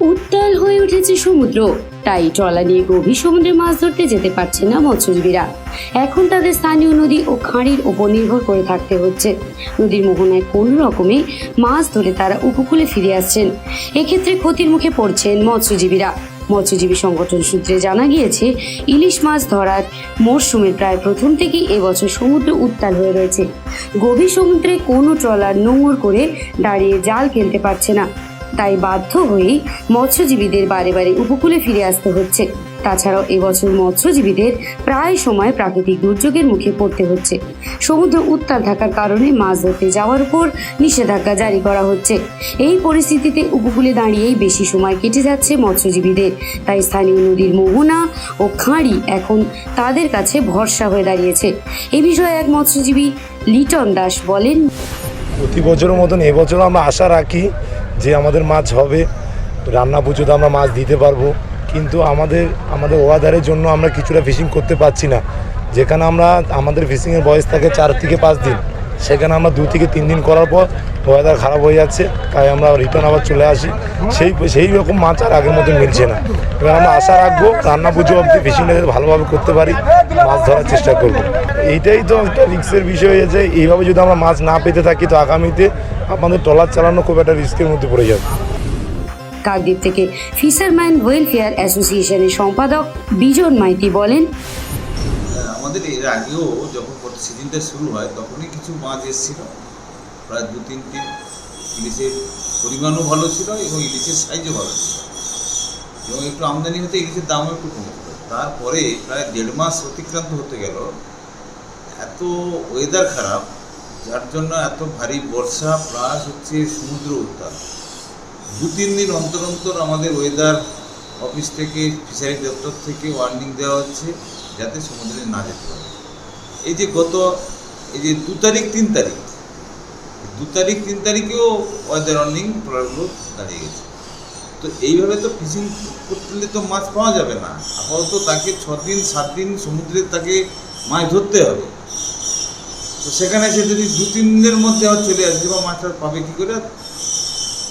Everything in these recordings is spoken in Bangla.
উত্তাল হয়ে উঠেছে সমুদ্র। তাই ট্রলা নিয়ে গভীর সমুদ্রে মাছ ধরতে যেতে পারছে না মৎস্যজীবীরা। এখন তাদের স্থানীয় নদী ও খাঁড়ির ওপর নির্ভর করে থাকতে হচ্ছে। নদীর মোহনায় কোনো রকমে মাছ ধরে তারা উপকূলে ফিরে আসছেন। এক্ষেত্রে ক্ষতির মুখে পড়ছেন মৎস্যজীবীরা। মৎস্যজীবী সংগঠন সূত্রে জানা গিয়েছে, ইলিশ মাছ ধরার মরশুমের প্রায় প্রথম থেকেই এবছর সমুদ্র উত্তাল হয়ে রয়েছে। গভীর সমুদ্রে কোনো ট্রলার নোঙর করে দাঁড়িয়ে জাল ফেলতে পারছে না। তাই বাধ্য হয়েই মৎস্যজীবীদের বারে বারে উপকূলে ফিরে আসতে হচ্ছে। তাছাড়াও এবছর মৎস্যজীবীদের প্রায় সময় প্রাকৃতিক দুর্যোগের মুখে পড়তে হচ্ছে। সমুদ্র উত্তাল থাকার কারণে মাছ ধরতে যাওয়ার উপর নিষেধাজ্ঞা জারি করা হচ্ছে। এই পরিস্থিতিতে উপকূলে দাঁড়িয়েই বেশি সময় কেটে যাচ্ছে মৎস্যজীবীদের। তাই স্থানীয় নদীর মোহনা ও খাঁড়ি এখন তাদের কাছে ভরসা হয়ে দাঁড়িয়েছে। এ বিষয়ে এক মৎস্যজীবী লিটন দাস বলেন, প্রতি বছরের মতন এবছর আমরা আশা রাখি যে আমাদের মাছ হবে, রান্না পুজোতে আমরা মাছ দিতে পারব। কিন্তু আমাদের আমাদের ওয়াদারের জন্য আমরা কিছুটা ফিশিং করতে পারছি না। যেখানে আমরা, আমাদের ফিশিংয়ের বয়স থাকে চার থেকে পাঁচ দিন। সেখানে আমরা দু থেকে তিন দিন করার পর ওয়েদার খারাপ হয়ে যাচ্ছে, তাই আমরা রিটার্ন আবার চলে আসি। সেই সেই রকম মাছ আর আগের মতো মিলছে না। এবার আমরা আশা রাখব রান্না পুজো অবধি ফিশিংটা ভালোভাবে করতে পারি, মাছ ধরার চেষ্টা করব। এইটাই তো একটা রিক্সের বিষয় হয়েছে। এইভাবে যদি আমরা মাছ না পেতে থাকি, তো আগামীতে আমাদের ট্রলার চালানো খুব একটা রিস্কের মধ্যে পড়ে যাবে কাকদ্বীপ থেকে ফিশারম্যান ওয়েলফেয়ার অ্যাসোসিয়েশনের সম্পাদক বিজন মাইতি বলেন আমাদের এর আগেও যখন সিজনটা শুরু হয় তখনই কিছু মাছ এসেছিল। প্রায় দু তিন দিন ইলিশের পরিমাণও ভালো ছিল এবং ইলিশের সাইজও ভালো ছিল। এবং একটু আমদানি হতে ইলিশের দামও একটু কমেছিল তারপরে প্রায় দেড় মাস অতিক্রান্ত হতে গেল। এত ওয়েদার খারাপ যার জন্য এত ভারী বর্ষা, প্লাস হচ্ছে সমুদ্র উত্তাল। দু তিন দিন অন্তর অন্তর আমাদের ওয়েদার অফিস থেকে ফিশারি দপ্তর থেকে ওয়ার্নিং দেওয়া হচ্ছে যাতে সমুদ্রে না যেতে পারে। এই যে গত, এই যে দু তারিখ, তিন তারিখ দু তারিখ, তিন তারিখেও ওয়েদার ওয়ার্নিং ট্রলারগুলো দাঁড়িয়ে গেছে। তো এইভাবে তো ফিশিং করলে তো মাছ পাওয়া যাবে না। আপাতত তাকে ছ দিন সাত দিন সমুদ্রে তাকে মাছ ধরতে হবে। তো সেখানে সে যদি দু, তিন দিনের মধ্যে আবার চলে আসবে বা মাছটা পাবে কী করে,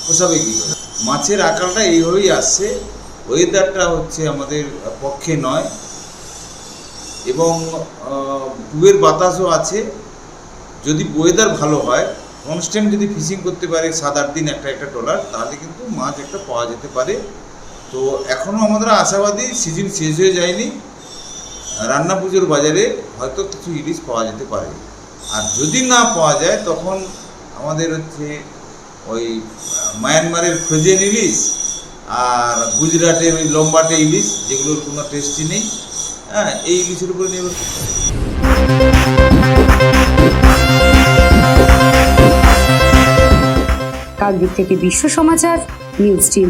পোষাবে কী করে? মাছের আকারটা এইভাবেই আসছে। ওয়েদারটা হচ্ছে আমাদের পক্ষে নয়। এবং বুয়ের বাতাসও আছে। যদি ওয়েদার ভালো হয় কনস্ট্যান্ট যদি ফিশিং করতে পারে সাত, আট দিন একটা একটা ট্রলার তাহলে কিন্তু মাছ একটা পাওয়া যেতে পারে। তো এখনও আমাদের আশাবাদী সিজন শেষ হয়ে যায়নি। রান্না পুজোর বাজারে হয়তো কিছু ইলিশ পাওয়া যেতে পারে। আর যদি না পাওয়া যায়, তখন আমাদের হচ্ছে ওই মায়ানমারের ফ্রোজেন ইলিশ আর গুজরাটের ওই লম্বাটে ইলিশ, যেগুলোর কোনো টেস্টি নেই হ্যাঁ এই ইলিশের উপরে নির্ভর করতে। কাকদ্বীপ থেকে Biswa Samachar news team